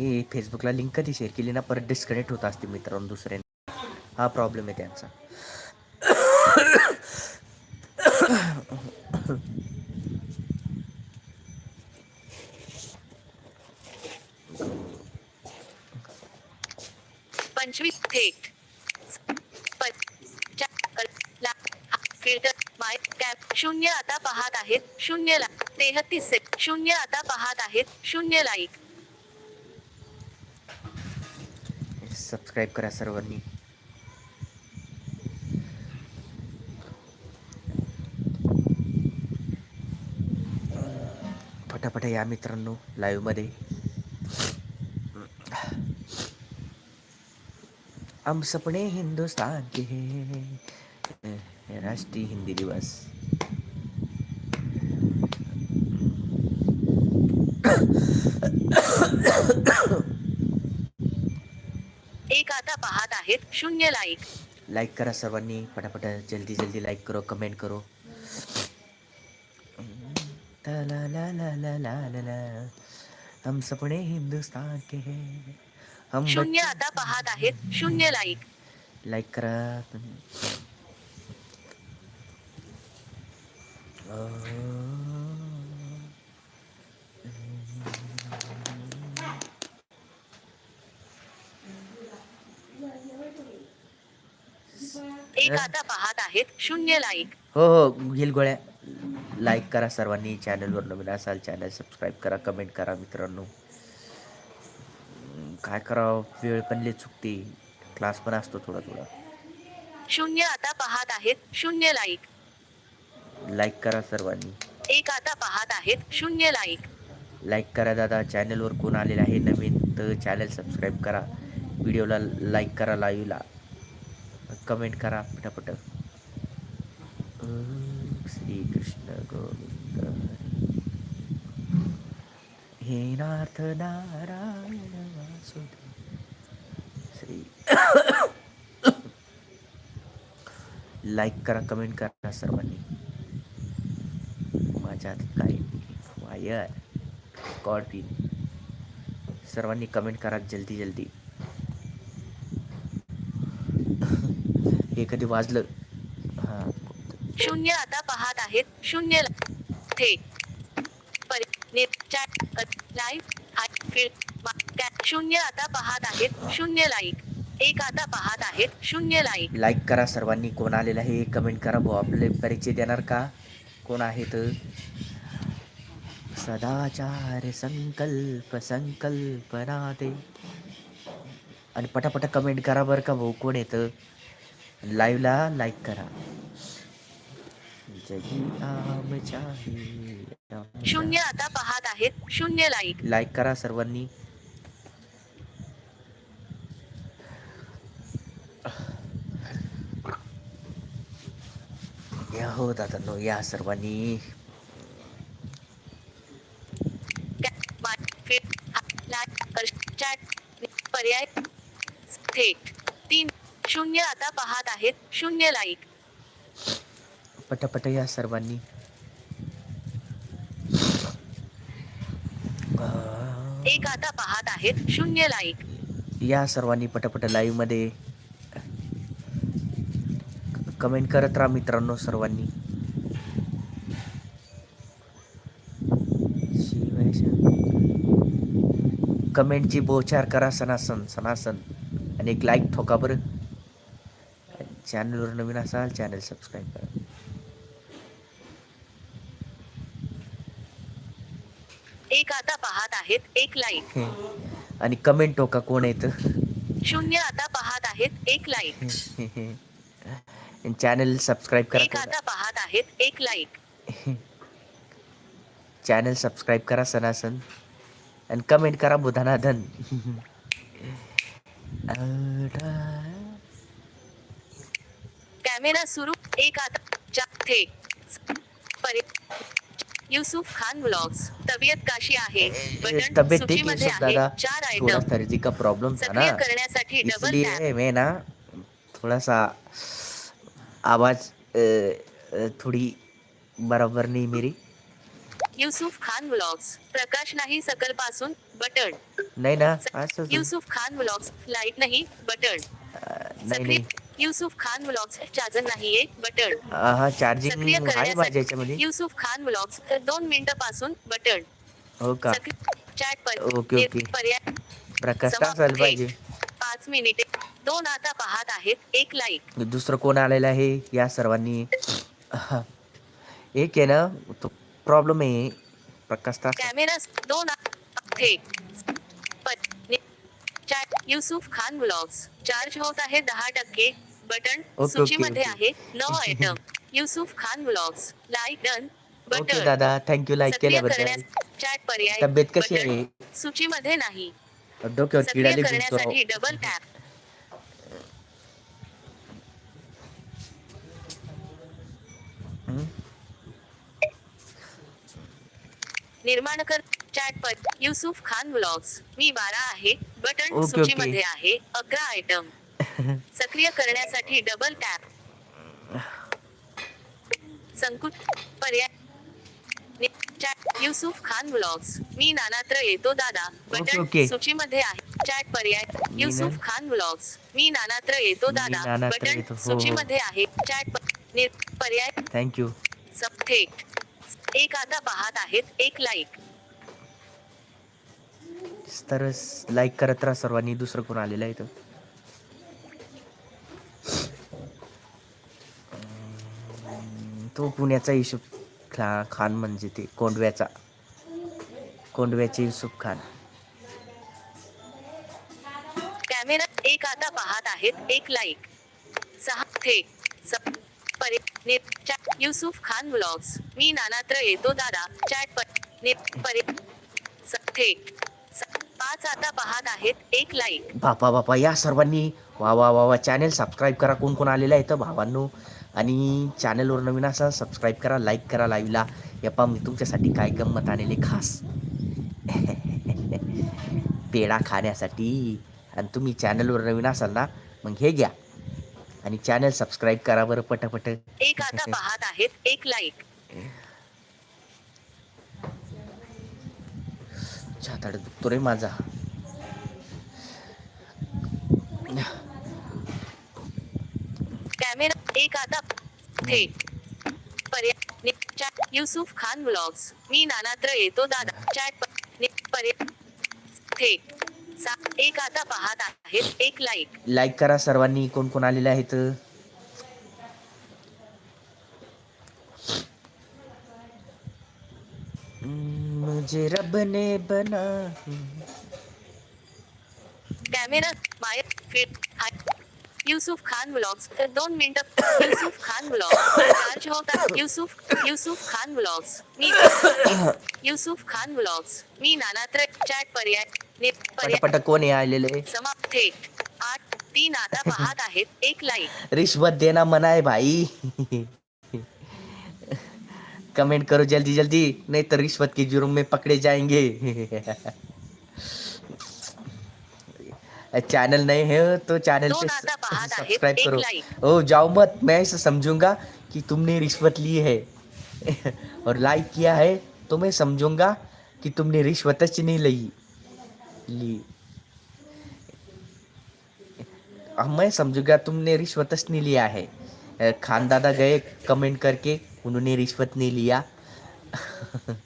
हे फेसबुकला लिंक कधी शेअर केली ना परत डिस्कनेक्ट होत असते मित्रांनो दुसऱ्यांनी. हा प्रॉब्लेम आहे त्यांचा. पंचवीस थेट ला- फिल्टर माय कॅप शून्य आता पाहत आहेत. शून्य ला तेहतीस शून्य आता पाहत आहेत. शून्य लाईक सबस्क्राईब करा सर्वांनी. फटाफट या मित्रांनो लाईव्हमध्ये हम सपने हिंदुस्तान के राष्ट्रीय हिंदी दिवस. एक आता पाहत आहेत शून्य लाईक लाईक करा सर्वांनी पटापट जल्दी जल्दी लाईक करो कमेंट करो. ता ला ला ला ला ला ला ला. हम सपने हिंदुस्तान के हैं. हम शून्य आता पाहत आहेत शून्य लाईक लाईक करा. एक आता पाहत आहेत शून्य लाईक हो हो घेईल गोळ्या. लाईक करा सर्वांनी चॅनलवर नवीन असाल चॅनल सबस्क्राईब करा कमेंट करा मित्रांनो. काय करावं? वेळ पण लय चुकते. क्लास पण असतो थोडा थोडा. शून्य आता पाहत आहेत शून्य लाईक लाईक करा सर्वांनी. एक आता पाहत आहेत शून्य लाईक लाईक करा दादा चॅनलवर कोण आलेलं आहे नवीन तर चॅनल सबस्क्राईब करा. व्हिडिओला लाईक करा लाईव्हला कमेंट करा पटापट. ओम श्री कृष्ण गोविंद हे नाथ नारायण वासुदेव. श्री लाईक करा कमेंट करा सर्वांनी. माझ्यात काय वायर स्कॉर्पिन सर्वांनी कमेंट करा जल्दी जल्दी. हे कधी वाजलं. हा. शून्य आता पाहत आहेत. शून्य कॅ- शून्य आता पाहत आहेत. शून्य लाईक एक आता पाहत आहेत. शून्य लाईक लाईक करा सर्वांनी. कोण आलेलं आहे कमेंट करा भाऊ. आपले परिचय देणार का? कोण आहेत? सदाचार संकल्प संकल्पना ते. आणि पटापटा कमेंट करा बरं का भाऊ. कोण येतं लाईव्हला लाईक करा शून्य आता पाहत आहेत शून्य लाईक लाईक करा सर्वांनी या हो दादा या सर्वांनी हा- पर्याय थेट तीन शून्य आता पाहत आहेत. शून्य लाईक पटापट या सर्वांनी. एक आता पाहत आहेत. शून्य लाईक या सर्वांनी पटापट लाईव्हमध्ये कमेंट करत राहा मित्रांनो सर्वांनी. कमेंटची बोचार करा सनासन सनासन आणि एक लाईक ठोका बरं. चॅनलवर नवीन असाल चॅनल सबस्क्राईब करा एक आता पाहत आहेत एक लाईक. आणि कमेंट ठोका कोण येतं शून्य आता पाहत आहेत एक लाईक. चॅनल सबस्क्राईब एक करा आता पाहत आहेत एक लाईक. चॅनल सबस्क्राईब करा सनासन आणि कमेंट करा बुधानाधन. कॅमेरा सुरू एक आता थेट परि युसुफ खान व्लॉग्स तबियत कशी आहे? बटन तब्येत ठीक है सब दादा? चार थोड़ा आयटम सर्दी का प्रॉब्लम था ना सक्रिय करण्यासाठी डबल टॅप इसलिए मैं ना थोड़ा सा आवाज अ, अ, थोड़ी बराबर नहीं मेरी. युसुफ खान व्लॉग्स प्रकाश नाही सकलपासून बटन. नाही ना असं युसुफ खान व्लॉग्स लाइट नाही बटन. नाही नाही. युसुफ खान व्लॉग्स चार्जर नाहीये बटन. हा चार्जिंग सक्रिय आहे माझ्या करण्यासाठी युसुफ खान व्लॉग्स दोन मिनिटं पासून बटन. हो का? सक्रिय चॅट पर ओके, ओके. पर्याय प्रकाश समाप्त. असायला. पाहिजे. पाच मिनिटे. दोन आता पाहत आहेत. एक लाईक दुसरं कोण आलेलं आहे? या सर्वांनी. हा. एक आहे ना तो प्रॉब्लेम आहे. प्रकाश तास कॅमेरा दोन आ- थेट प- नि- chat Yusuf Khan blogs. Charge होत आहे दहा टक्के. बटन ओके, सूचीमध्ये ओके. आहे नऊ item Yusuf Khan blogs like done okay button दादा थँक्यू लाईक सक्रिय केल्याबद्दल. करण्यास चॅट पर्याय. तब्येत कशी बटन. आहे? सूचीमध्ये नाही. डोक्यावर सक्रिय किडाले करण्यासाठी डबल टॅप निर्माण कर चॅट पर. युसुफ खान ब्लॉग्स मी बारा आहे. बटन ओके, सूचीमध्ये आहे. अकरा आयटम सक्रिय करण्यासाठी डबल टॅप संकुच पर्याय युसुफ खान ब्लॉग्स मी नानात्र येतो दादा. बटन. सूचीमध्ये आहे. चॅट पर्याय. युसुफ खान ब्लॉग्स मी नानात्र येतो दादा. बटन. हो, हो. सूचीमध्ये आहे. चॅट पर्याय थँक्यू सब थेट एक आता पाहत आहेत. एक लाईक तर लाईक करत राहा सर्वांनी. दुसरं कोण आलेलं आहे तर अं, तो पुण्याचा युसुफ खा खान म्हणजे ते कोंडव्याचा. कोंडव्याचे युसुफ खान. कॅमेरा एक आता पाहत आहेत. एक लाईक सहा थेट सब परि. नि- चॅट युसुफ खान ब्लॉग्स मी नानात्र येतो दादा. चॅट पर नि- परि. स- थेट स- पाच आता पाहत आहेत. एक लाईक बापा बापा या सर्वांनी वा वा वा वा चॅनेल सबस्क्राईब करा. कोण कोण आलेलं आहे तर भावांनो. आणि चॅनलवर नवीन असा सबस्क्राईब करा लाईक करा लाईव्हला या पा मी तुमच्यासाठी काय गंमत आणलेले खास. पेढा खाण्यासाठी. आणि तुम्ही चॅनलवर नवीन असाल ना मग हे घ्या. आणि चॅनल सबस्क्राईब करा बरं पटपट. एक आता पाहत आहेत एक लाईक छाताड दुखतो रे माझा. कॅमेरा एक आता थेट पर्याय युसुफ खान ब्लॉग्स। मी नानात्र येतो दादा चॅट पर्याय थेट एक आता पाहत आहेत एक लाईक लाईक करा सर्वांनी कोण कोण आलेले आहेत? मुझे रब ने बना camera my fit Yusuf Khan blogs दोन मिनिटं युसुफ खान ब्लॉग्स चार्ज होता युसुफ युसुफ खान ब्लॉग्स मी युसुफ खान ब्लॉग्स मी नानात्र चॅट पर्याय पर्याय कोण आलेले? समाप्त आठ तीन आता पाहत आहेत. एक लाईक रिश्वत देना मना है भाई. कमेंट करो जल्दी जल्दी. नहीं तो रिश्वत के जुर्म में पकड़े जाएंगे. चैनल नए है तो चैनल पे सब्सक्राइब करो। ओ जाओ मत मैं ऐसा समझूँगा कि तुमने रिश्वत ली है। और लाइक किया है तो मैं समझूँगा कि तुमने रिश्वत नहीं ली ली। अब मैं समझूँगा तुमने रिश्वत नहीं लिया है। खान दादा गए कमेंट करके उन्होंने रिश्वत नहीं लिया।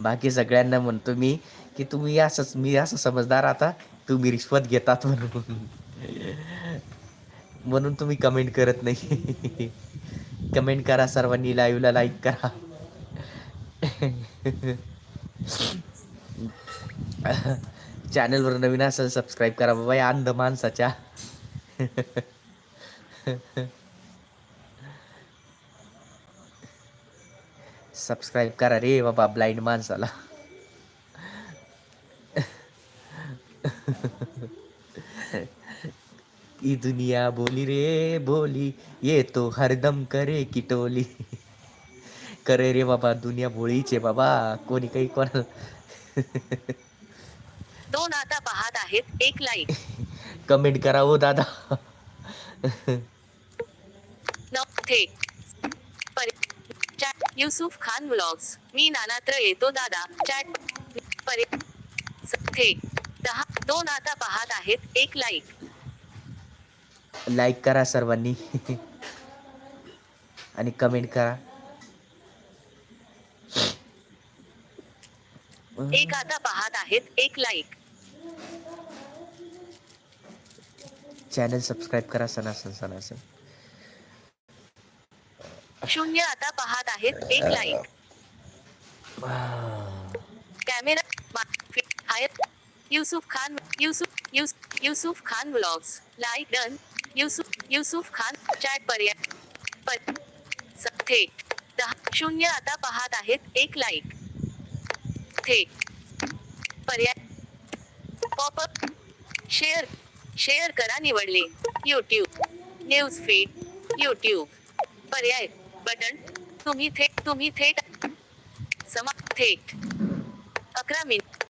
बाकी सगळ्यांना म्हणतो मी की तुम्ही असंच मी असं समजदार आता तुम्ही रिश्वत घेतात म्हणून. म्हणून तुम्ही कमेंट करत नाही. कमेंट करा सर्वांनी लाईव्हला लाईक करा. चॅनलवर नवीन असेल सबस्क्राईब करा बाबा या अंध माणसाच्या. सबस्क्राईब करा रे बाबा ब्लाइंड माणसाला. ई दुनिया बोली रे बोली. ये तो हरदम करे की टोली. करे रे बाबा दुनिया भोळीचे बाबा. कोणी काही कोणाला दोन आता पाहत आहेत एक लाईक कमेंट करा हो दादा. परि युसुफ खान ब्लॉग्स. मी नानात्र येतो दादा. चॅट थेट दहा दोन आता पाहत आहेत. एक लाईक लाईक करा सर्वांनी. आणि कमेंट करा. एक आता पाहत आहेत. एक लाईक चॅनल सबस्क्राईब करा सनासन सनासन शून्य आता पाहत आहेत. एक like camera Yusuf Khan Yusuf use Yusuf Khan blogs like done Yusuf Yusuf Khan chat पर्याय थेट दहा शून्य आता पाहत आहेत एक लाईक थेट पर्याय पॉपअप शेअर शेअर करा निवडले. यूट्यूब न्यूज फीड यूट्यूब पर्याय बटन तुम्ही थेट तुम्ही थेट समा थेट अकरा मिनिट.